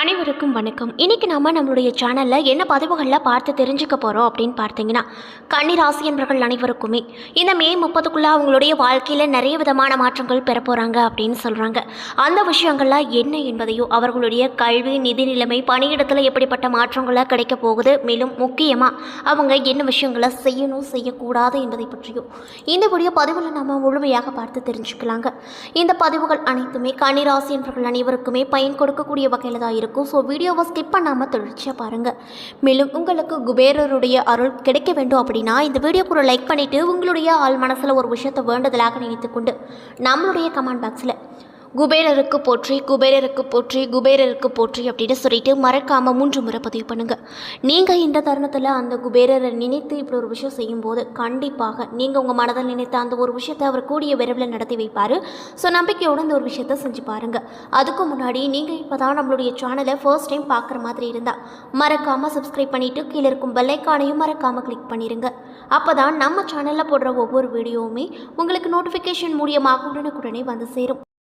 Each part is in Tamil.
அனைவருக்கும் வணக்கம். இன்னைக்கு நாம நம்மளுடைய சேனலில் என்ன பதிவுகளில் பார்த்து தெரிஞ்சுக்க போகிறோம் அப்படின்னு பார்த்தீங்கன்னா கன்னிராசி என்பவர்கள் அனைவருக்குமே இந்த மே முப்பதுக்குள்ளே அவங்களுடைய வாழ்க்கையில் நிறைய விதமான மாற்றங்கள் பெற போகிறாங்க அப்படின்னு சொல்கிறாங்க அந்த விஷயங்கள்லாம் என்ன என்பதையோ அவர்களுடைய கல்வி நிதி நிலைமை பணியிடத்தில் எப்படிப்பட்ட மாற்றங்களாக கிடைக்க போகுது மேலும் முக்கியமாக அவங்க என்ன விஷயங்களை செய்யணும் செய்யக்கூடாது என்பதை பற்றியும் இந்த வீடியோ பதிவில் நம்ம முழுமையாக பார்த்து தெரிஞ்சுக்கலாங்க. இந்த பதிவுகள் அனைத்துமே கன்னிராசி என்பவர்கள் அனைவருக்குமே பயன் கொடுக்கக்கூடிய வகையில் தான் இருக்கும். இருக்கும். ஸோ வீடியோவை ஸ்கிப் பண்ணாமல் தொடர்ச்சியாக பாருங்கள் மேலும் உங்களுக்கு குபேரருடைய அருள் கிடைக்க வேண்டும் அப்படின்னா இந்த வீடியோக்கு ஒரு லைக் பண்ணிவிட்டு உங்களுடைய ஆள் மனசில் ஒரு விஷயத்தை வேண்டுதலாக நினைத்துக்கொண்டு நம்மளுடைய கமெண்ட் பாக்ஸில் குபேரருக்கு போற்றி குபேரருக்கு போற்றி குபேரருக்கு போற்றி அப்படின்னு சொல்லிட்டு மறக்காமல் மூன்று முறை பதிவு பண்ணுங்கள் நீங்கள் இந்த தருணத்தில் அந்த குபேரரை நினைத்து இப்படி ஒரு விஷயம் செய்யும்போது கண்டிப்பாக நீங்கள் உங்கள் மனதில் நினைத்த அந்த ஒரு விஷயத்தை அவர் கூடிய விரைவில் நடத்தி வைப்பார். ஸோ நம்பிக்கையோடு இந்த ஒரு விஷயத்த செஞ்சு பாருங்கள் அதுக்கு முன்னாடி நீங்கள் இப்போ தான் நம்மளுடைய சேனலை ஃபர்ஸ்ட் டைம் பார்க்குற மாதிரி இருந்தால் மறக்காமல் சப்ஸ்கிரைப் பண்ணிவிட்டு கீழே இருக்கும் பெல்லைக்கானையும் மறக்காமல் கிளிக் பண்ணிடுங்க அப்போ தான் நம்ம சேனலில் போடுற ஒவ்வொரு வீடியோவுமே உங்களுக்கு நோட்டிஃபிகேஷன் மூலியமாக உடனுக்குடனே வந்து சேரும்.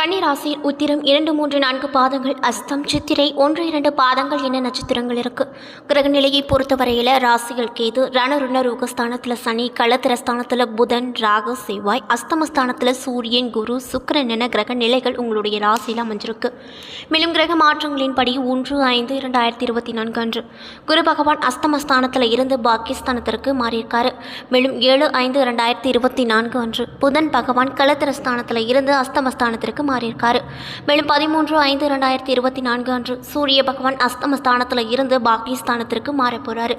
கன்னிராசியில் உத்திரம் இரண்டு மூன்று நான்கு பாதங்கள் அஸ்தம் சித்திரை ஒன்று இரண்டு பாதங்கள் என்ன நட்சத்திரங்கள் இருக்கு. கிரக நிலையை பொறுத்தவரையில் ராசிகள் கேது ரணருண ரூகஸ்தானத்தில் சனி களத்திரஸ்தானத்தில் புதன் ராக செவ்வாய் அஸ்தமஸ்தானத்தில் சூரியன் குரு சுக்கரன் என கிரக நிலைகள் உங்களுடைய ராசியில் அமைஞ்சிருக்கு. மேலும் கிரக மாற்றங்களின்படி ஒன்று ஐந்து இரண்டாயிரத்தி இருபத்தி நான்கு அன்று குரு பகவான் அஸ்தமஸ்தானத்தில் இருந்து பாகிஸ்தானத்திற்கு மாறியிருக்காரு. மேலும் ஏழு ஐந்து இரண்டாயிரத்தி இருபத்தி நான்கு அன்று புதன் பகவான் களத்திரஸ்தானத்தில் இருந்து அஸ்தமஸ்தானத்திற்கு மாறியிருக்காரு. மேலும் பதிமூன்று ஐந்து இரண்டாயிரத்தி இருபத்தி நான்கு அன்று சூரிய பகவான் அஸ்தமஸ்தானத்தில் இருந்து பாகிஸ்தானத்திற்கு மாறப்போகிறாரு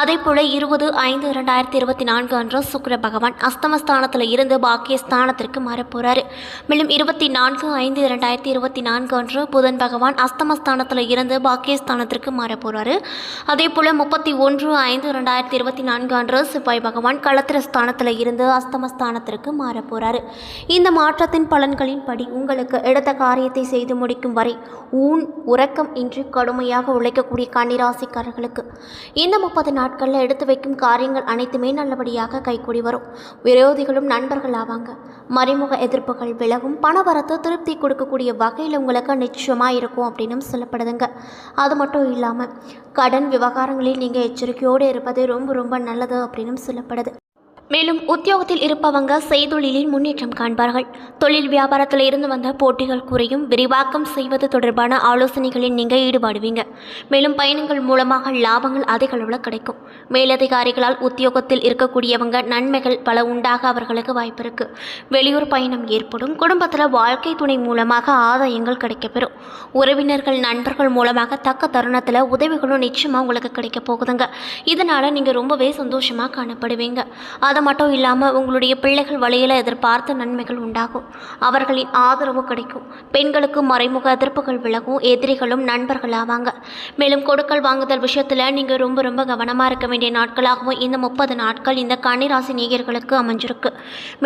அதே போல இருபது ஐந்து இரண்டாயிரத்தி இருபத்தி நான்கு அன்று சுக்கிர பகவான் அஸ்தமஸ்தானத்தில் இருந்து பாகிஸ்தானத்திற்கு மாறப்போகிறாரு மேலும் இருபத்தி நான்கு ஐந்து இரண்டாயிரத்தி இருபத்தி நான்கு அன்று புதன் பகவான் அஸ்தமஸ்தானத்தில் இருந்து பாகிஸ்தானத்திற்கு மாறப்போகிறாரு அதே போல முப்பத்தி ஒன்று ஐந்து இரண்டாயிரத்தி இருபத்தி நான்கு அன்று சிப்பாய் பகவான் களத்திர ஸ்தானத்தில் இருந்து அஸ்தமஸ்தானத்திற்கு மாறப்போகிறாரு இந்த மாற்றத்தின் பலன்களின்படி உங்களுக்கு எடுத்த காரியத்தை செய்து முடிக்கும் வரை ஊன் உறக்கம் இன்றி கடுமையாக உழைக்கக்கூடிய கன்னிராசிக்காரர்களுக்கு. இந்த முப்பது நாட்களில் எடுத்து வைக்கும் காரியங்கள் அனைத்துமே நல்லபடியாக கைகூடி வரும். விரோதிகளும் நண்பர்கள் ஆவாங்க மறைமுக எதிர்ப்புகள் விலகும். பணவரத்து திருப்தி கொடுக்கக்கூடிய வகையில் உங்களுக்கு நிச்சயமாக இருக்கும் அப்படின்னு சொல்லப்படுதுங்க. அது மட்டும் இல்லாமல் கடன் விவகாரங்களில் நீங்கள் எச்சரிக்கையோடு இருப்பது ரொம்ப ரொம்ப நல்லது அப்படின்னு சொல்லப்படுது. மேலும் உத்தியோகத்தில் இருப்பவங்க செய்தொழிலில் முன்னேற்றம் காண்பார்கள். தொழில் வியாபாரத்தில் இருந்து வந்த போட்டிகள் குறையும். விரிவாக்கம் செய்வது தொடர்பான ஆலோசனைகளில் நீங்கள் ஈடுபடுவீங்க. மேலும் பயணங்கள் மூலமாக லாபங்கள் அதிக அளவில் கிடைக்கும். மேலதிகாரிகளால் உத்தியோகத்தில் இருக்கக்கூடியவங்க நன்மைகள் பல உண்டாக அவர்களுக்கு வாய்ப்பு இருக்கு. வெளியூர் பயணம் ஏற்படும். குடும்பத்தில் வாழ்க்கை துணை மூலமாக ஆதாயங்கள் கிடைக்கப்பெறும். உறவினர்கள் நண்பர்கள் மூலமாக தக்க தருணத்தில் உதவிகளும் நிச்சயமாக உங்களுக்கு கிடைக்க போகுதுங்க. இதனால் நீங்கள் ரொம்பவே சந்தோஷமாக காணப்படுவீங்க. அது மட்டும் இல்லாமல் உங்களுடைய பிள்ளைகள் வழியில் எதிர்பார்த்த நன்மைகள் உண்டாகும். அவர்களின் ஆதரவு கிடைக்கும். பெண்களுக்கு மறைமுக எதிர்ப்புகள் விலகும். எதிரிகளும் நண்பர்கள் ஆவாங்க மேலும் கொடுக்கல் வாங்குதல் விஷயத்தில் நீங்கள் ரொம்ப ரொம்ப கவனமாக இருக்க வேண்டிய நாட்களாகவும் இந்த முப்பது நாட்கள் இந்த கன்னிராசி நேயர்களுக்கு அமைஞ்சிருக்கு.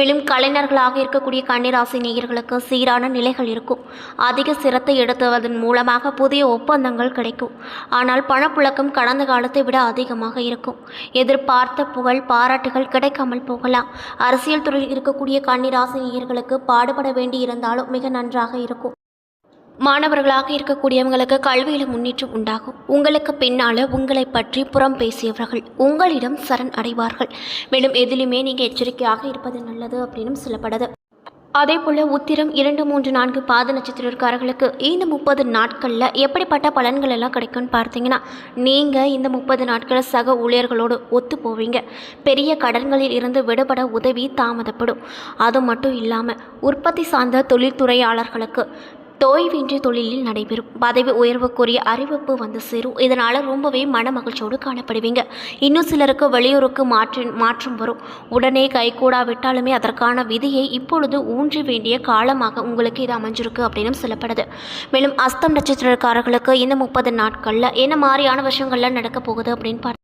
மேலும் கலைஞர்களாக இருக்கக்கூடிய கன்னிராசி நேயர்களுக்கு சீரான நிலைகள் இருக்கும். அதிக சிரத்தை எடுத்துவதன் மூலமாக புதிய ஒப்பந்தங்கள் கிடைக்கும். ஆனால் பணப்புழக்கம் கடந்த காலத்தை விட அதிகமாக இருக்கும். எதிர்பார்த்த புகழ் பாராட்டுகள் கிடைக்காமல் போகலாம். அரசியல் துறையில் இருக்கக்கூடிய கன்னிராசினியர்களுக்கு பாடுபட வேண்டி இருந்தாலும் மிக நன்றாக இருக்கும். மாணவர்களாக இருக்கக்கூடியவங்களுக்கு கல்வியில் முன்னேற்றம் உண்டாகும். உங்களுக்கு பின்னால் உங்களை பற்றி புறம் பேசியவர்கள் உங்களிடம் சரண் அடைவார்கள். மேலும் எதிலுமே நீங்கள் எச்சரிக்கையாக இருப்பது நல்லது அப்படின்னு சொல்லப்படுது. அதே போல் உத்திரம் இரண்டு மூன்று நான்கு பாத நட்சத்திரக்காரர்களுக்கு இந்த முப்பது நாட்களில் எப்படிப்பட்ட பலன்கள் எல்லாம் கிடைக்கும்னு பார்த்தீங்கன்னா நீங்கள் இந்த முப்பது நாட்களில் சக ஊழியர்களோடு ஒத்து போவீங்க. பெரிய கடன்களில் இருந்து விடுபட உதவி தாமதப்படும். அது மட்டும் இல்லாமல் உற்பத்தி சார்ந்த தொழில்துறையாளர்களுக்கு தோய்வின்றி தொழிலில் நடைபெறும். பதவி உயர்வுக்குரிய அறிவிப்பு வந்து சேரும். இதனால் ரொம்பவே மன மகிழ்ச்சியோடு காணப்படுவீங்க. இன்னும் சிலருக்கு வெளியூருக்கு மாற்றி மாற்றம் வரும். உடனே கைகூடாவிட்டாலுமே அதற்கான விதியை இப்பொழுது ஊன்றி வேண்டிய காலமாக உங்களுக்கு இது அமைஞ்சிருக்கு அப்படின்னு சொல்லப்படுது. மேலும் அஸ்தம் நட்சத்திரக்காரர்களுக்கு இந்த முப்பது நாட்களில் என்ன மாதிரியான விஷயங்கள்லாம் நடக்க போகுது அப்படின்னு பார்த்து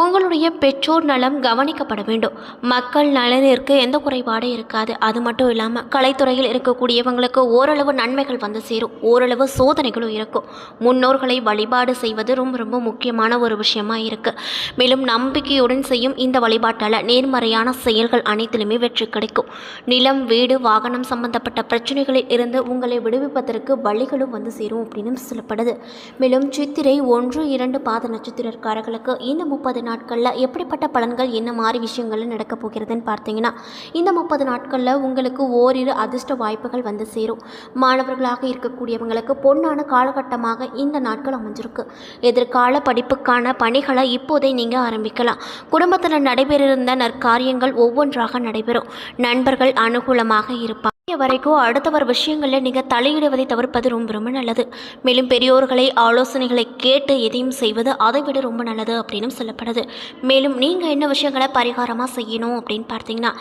உங்களுடைய பெற்றோர் நலம் கவனிக்கப்பட வேண்டும். மக்கள் நலனிற்கு எந்த குறைபாடும் இருக்காது. அது மட்டும் இல்லாமல் கலைத்துறையில் இருக்கக்கூடியவங்களுக்கு ஓரளவு நன்மைகள் வந்து சேரும். ஓரளவு சோதனைகளும் இருக்கும். முன்னோர்களை வழிபாடு செய்வது ரொம்ப ரொம்ப முக்கியமான ஒரு விஷயமா இருக்குது மேலும் நம்பிக்கையுடன் செய்யும் இந்த வழிபாட்டால் நேர்மறையான செயல்கள் அனைத்திலுமே வெற்றி கிடைக்கும். நிலம் வீடு வாகனம் சம்பந்தப்பட்ட பிரச்சனைகளில் இருந்து உங்களை விடுவிப்பதற்கு வழிகளும் வந்து சேரும் அப்படின்னு சொல்லப்படுது. மேலும் சித்திரை ஒன்று இரண்டு பாத நட்சத்திரக்காரர்களுக்கு இந்த முப்பது நாட்களில் எப்படிப்பட்ட பலன்கள் என்ன மாதிரி விஷயங்கள் நடக்க போகிறதுன்னு பார்த்தீங்கன்னா இந்த முப்பது நாட்களில் உங்களுக்கு ஓரிரு அதிர்ஷ்ட வாய்ப்புகள் வந்து சேரும். மாணவர்களாக இருக்கக்கூடியவங்களுக்கு பொன்னான காலகட்டமாக இந்த நாட்கள் அமைஞ்சிருக்கு. எதிர்கால படிப்புக்கான பணிகளை இப்போதே நீங்கள் ஆரம்பிக்கலாம். குடும்பத்தில் நடைபெறிருந்த நற்காரியங்கள் ஒவ்வொன்றாக நடைபெறும். நண்பர்கள் அனுகூலமாக இருப்பார் வரைக்கும் அடுத்தவர் விஷயங்களில் நீங்கள் தலையிடுவதை தவிர்ப்பது ரொம்ப ரொம்ப நல்லது. மேலும் பெரியோர்களை ஆலோசனைகளை கேட்டு எதையும் செய்வது அதை விட ரொம்ப நல்லது அப்படின்னு சொல்லப்படுது. மேலும் நீங்கள் என்ன விஷயங்களை பரிகாரமாக செய்யணும் அப்படின்னு பார்த்தீங்கன்னா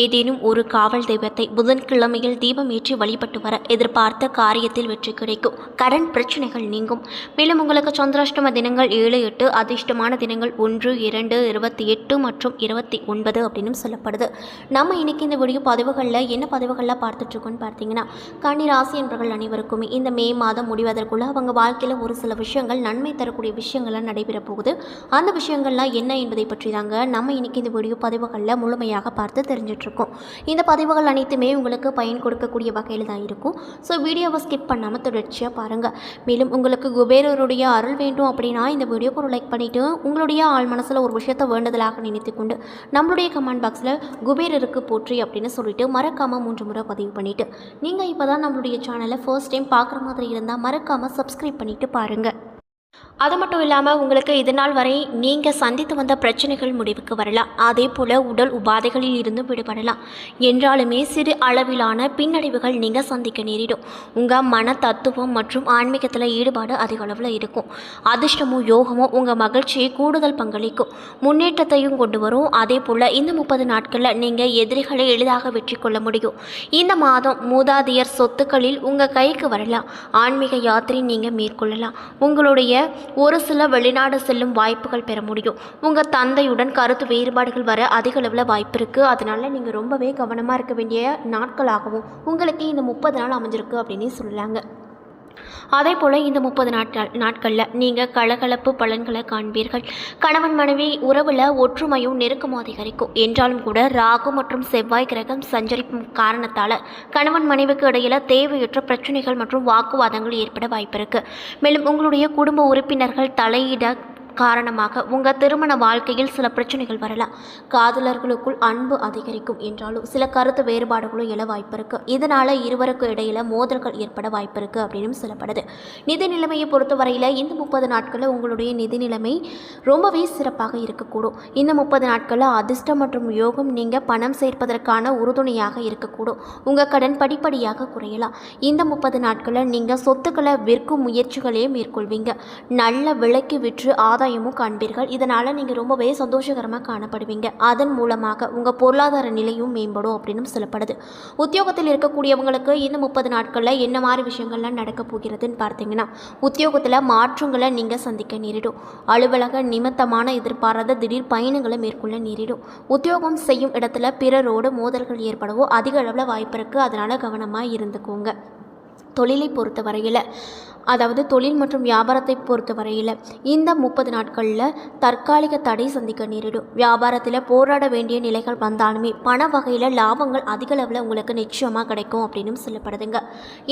ஏதேனும் ஒரு காவல் தெய்வத்தை புதன்கிழமையில் தீபம் ஏற்றி வழிபட்டு வர எதிர்பார்த்த காரியத்தில் வெற்றி கிடைக்கும். கடன் பிரச்சனைகள் நீங்கும். மேலும் உங்களுக்கு சந்திராஷ்டம தினங்கள் ஏழு எட்டு அதிர்ஷ்டமான தினங்கள் ஒன்று இரண்டு இருபத்தி எட்டு மற்றும் இருபத்தி ஒன்பது அப்படின்னு சொல்லப்படுது. நம்ம இன்னைக்கு இந்த வீடியோ பதிவுகளில் என்ன பதிவுகளில் பார்த்துட்ருக்கோன்னு பார்த்தீங்கன்னா கன்னிராசி என்பவர்கள் அனைவருக்குமே இந்த மே மாதம் முடிவதற்குள்ள அவங்க வாழ்க்கையில் ஒரு சில விஷயங்கள் நன்மை தரக்கூடிய விஷயங்கள்லாம் நடைபெற போகுது. அந்த விஷயங்கள்லாம் என்ன என்பதை பற்றி தாங்க நம்ம இன்றைக்கி இந்த வீடியோ பதிவுகளில் முழுமையாக பார்த்து தெரிஞ்சிட்ருக்கோம். இந்த பதிவுகள் அனைத்துமே உங்களுக்கு பயன் கொடுக்கக்கூடிய வகையில் தான் இருக்கும். ஸோ வீடியோவை ஸ்கிப் பண்ணாமல் தொடர்ச்சியாக பாருங்கள் மேலும் உங்களுக்கு குபேரருடைய அருள் வேண்டும் அப்படின்னா இந்த வீடியோக்கு ஒரு லைக் பண்ணிவிட்டு உங்களுடைய ஆள் மனசில் ஒரு விஷயத்தை வேண்டுதலாக நினைத்து கொண்டு நம்மளுடைய கமெண்ட் பாக்ஸில் குபேரருக்கு போற்றி அப்படின்னு சொல்லிட்டு மறக்காமல் மூன்று முறை பதிவு பண்ணிவிட்டு நீங்கள் இப்போ தான் நம்மளுடைய சேனலை ஃபர்ஸ்ட் டைம் பார்க்குற மாதிரி இருந்தால் மறக்காமல் சப்ஸ்கிரைப் பண்ணிவிட்டு பாருங்கள் அது மட்டும் இல்லாமல் உங்களுக்கு இது நாள் வரை நீங்கள் சந்தித்து வந்த பிரச்சனைகள் முடிவுக்கு வரலாம். அதே போல் உடல் உபாதைகளில் இருந்து விடுபடலாம். என்றாலுமே சிறு அளவிலான பின்னடைவுகள் நீங்கள் சந்திக்க நேரிடும். உங்கள் மன தத்துவம் மற்றும் ஆன்மீகத்தில் ஈடுபாடு அதிக அளவில் இருக்கும். அதிர்ஷ்டமும் யோகமும் உங்கள் மகிழ்ச்சியை கூடுதல் பங்களிக்கும். முன்னேற்றத்தையும் கொண்டு வரும். அதே போல் இந்த முப்பது நாட்களில் நீங்கள் எதிரிகளை எளிதாக வெற்றி கொள்ள முடியும். இந்த மாதம் மூதாதையர் சொத்துக்களில் உங்கள் கைக்கு வரலாம். ஆன்மீக யாத்திரை நீங்கள் மேற்கொள்ளலாம். உங்களுடைய ஒரு சில வெளிநாடு செல்லும் வாய்ப்புகள் பெற முடியும். உங்கள் தந்தையுடன் கருத்து வேறுபாடுகள் வர அதிக அளவில் வாய்ப்பு இருக்குது அதனால் நீங்கள் ரொம்பவே கவனமாக இருக்க வேண்டிய நாட்களாகவும் உங்களுக்கு இந்த முப்பது நாள் அமைஞ்சிருக்கு அப்படின்னு சொல்லலாங்க அதே போல் இந்த முப்பது நாட்கள் நாட்களில் நீங்கள் கலகலப்பு பலன்களை காண்பீர்கள். கணவன் மனைவி உறவில் ஒற்றுமையும் நெருக்கமும் அதிகரிக்கும். என்றாலும் கூட ராகு மற்றும் செவ்வாய் கிரகம் சஞ்சரிக்கும் காரணத்தால் கணவன் மனைவிக்கு இடையில் தேவையற்ற பிரச்சனைகள் மற்றும் வாக்குவாதங்கள் ஏற்பட வாய்ப்பு இருக்குது மேலும் உங்களுடைய குடும்ப உறுப்பினர்கள் தலையிட காரணமாக உங்கள் திருமண வாழ்க்கையில் சில பிரச்சனைகள் வரலாம். காதலர்களுக்குள் அன்பு அதிகரிக்கும் என்றாலும் சில கருத்து வேறுபாடுகளும் எழ வாய்ப்பு இருக்குது இதனால் இருவருக்கும் இடையில் மோதல்கள் ஏற்பட வாய்ப்பு இருக்குது அப்படின்னு சொல்லப்படுது. நிதி நிலைமையை பொறுத்தவரையில் இந்த முப்பது நாட்களில் உங்களுடைய நிதி நிலைமை ரொம்பவே சிறப்பாக இருக்கக்கூடும். இந்த முப்பது நாட்களில் அதிர்ஷ்டம் மற்றும் யோகம் நீங்கள் பணம் சேர்ப்பதற்கான உறுதுணையாக இருக்கக்கூடும். உங்கள் கடன் படிப்படியாக குறையலாம். இந்த முப்பது நாட்களில் நீங்கள் சொத்துக்களை விற்கும் முயற்சிகளையும் மேற்கொள்வீங்க. நல்ல விலைக்கு விற்று ஆதாயமும் காண்பீர்கள். இதனால் நீங்கள் ரொம்பவே சந்தோஷகரமாக காணப்படுவீங்க. அதன் மூலமாக உங்கள் பொருளாதார நிலையும் மேம்படும் அப்படின்னு சொல்லப்படுது. உத்தியோகத்தில் இருக்கக்கூடியவங்களுக்கு இந்த முப்பது நாட்களில் என்ன மாதிரி விஷயங்கள்லாம் நடக்க போகிறதுன்னு பார்த்தீங்கன்னா உத்தியோகத்தில் மாற்றங்களை நீங்கள் சந்திக்க நேரிடும். அலுவலக நிமித்தமான எதிர்பாராத திடீர் பயணங்களை மேற்கொள்ள நேரிடும். உத்தியோகம் செய்யும் இடத்துல பிறரோடு மோதல்கள் ஏற்படவோ அதிக அளவில் வாய்ப்பு இருக்குது அதனால் கவனமாக இருந்துக்கோங்க. தொழிலை பொறுத்த வரையில் அதாவது தொழில் மற்றும் வியாபாரத்தை பொறுத்த வரையில் இந்த முப்பது நாட்களில் தற்காலிக தடை சந்திக்க நேரிடும். வியாபாரத்தில் போராட வேண்டிய நிலைகள் வந்தாலுமே பண வகையில் லாபங்கள் அதிக அளவில் உங்களுக்கு நிச்சயமாக கிடைக்கும் அப்படின்னு சொல்லப்படுதுங்க.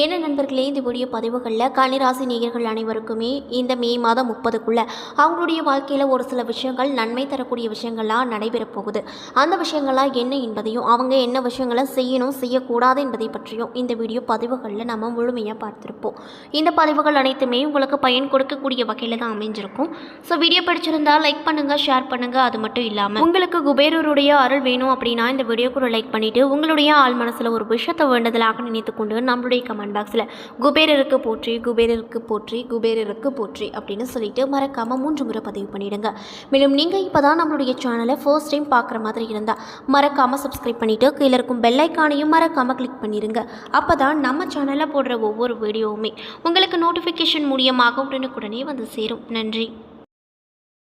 என்ன நண்பர்களே இந்த வீடியோ பதிவுகளில் கன்னிராசி நேயர்கள் அனைவருக்குமே இந்த மே மாதம் முப்பதுக்குள்ளே அவங்களுடைய வாழ்க்கையில் ஒரு சில விஷயங்கள் நன்மை தரக்கூடிய விஷயங்கள்லாம் நடைபெறப் போகுது. அந்த விஷயங்கள்லாம் என்ன என்பதையும் அவங்க என்ன விஷயங்களை செய்யணும் செய்யக்கூடாது என்பதை பற்றியும் இந்த வீடியோ பதிவுகளில் நம்ம முழுமையாக பார்த்துருப்போம். இந்த பதிவு தகவல்கள் அனைத்துமே உங்களுக்கு பயன் கொடுக்கக்கூடிய வகையில் தான் அமைஞ்சிருக்கும். ஸோ வீடியோ பிடிச்சிருந்தால் லைக் பண்ணுங்கள் ஷேர் பண்ணுங்கள் அது மட்டும் இல்லாமல் உங்களுக்கு குபேரருடைய அருள் வேணும் அப்படின்னா இந்த வீடியோக்கு ஒரு லைக் பண்ணிவிட்டு உங்களுடைய ஆள் மனசில் ஒரு விஷயத்தை வேண்டுதலாக நினைத்துக்கொண்டு நம்மளுடைய கமெண்ட் பாக்ஸில் குபேரருக்கு போற்றி குபேரருக்கு போற்றி குபேரருக்கு போற்றி அப்படின்னு சொல்லிட்டு மறக்காமல் மூன்று முறை பதிவு பண்ணிவிடுங்க மேலும் நீங்கள் இப்போ தான் நம்மளுடைய சேனலை ஃபர்ஸ்ட் டைம் பார்க்குற மாதிரி இருந்தால் மறக்காமல் சப்ஸ்கிரைப் பண்ணிவிட்டு கீழே இருக்கும் பெல்லைக்கானையும் மறக்காமல் கிளிக் பண்ணிடுங்க அப்போ தான் நம்ம சேனலில் போடுற ஒவ்வொரு வீடியோவுமே உங்களுக்கு நோட் நோட்டிஃபிகேஷன் மூலியமாக உடனுக்குடனே வந்து சேரும். நன்றி.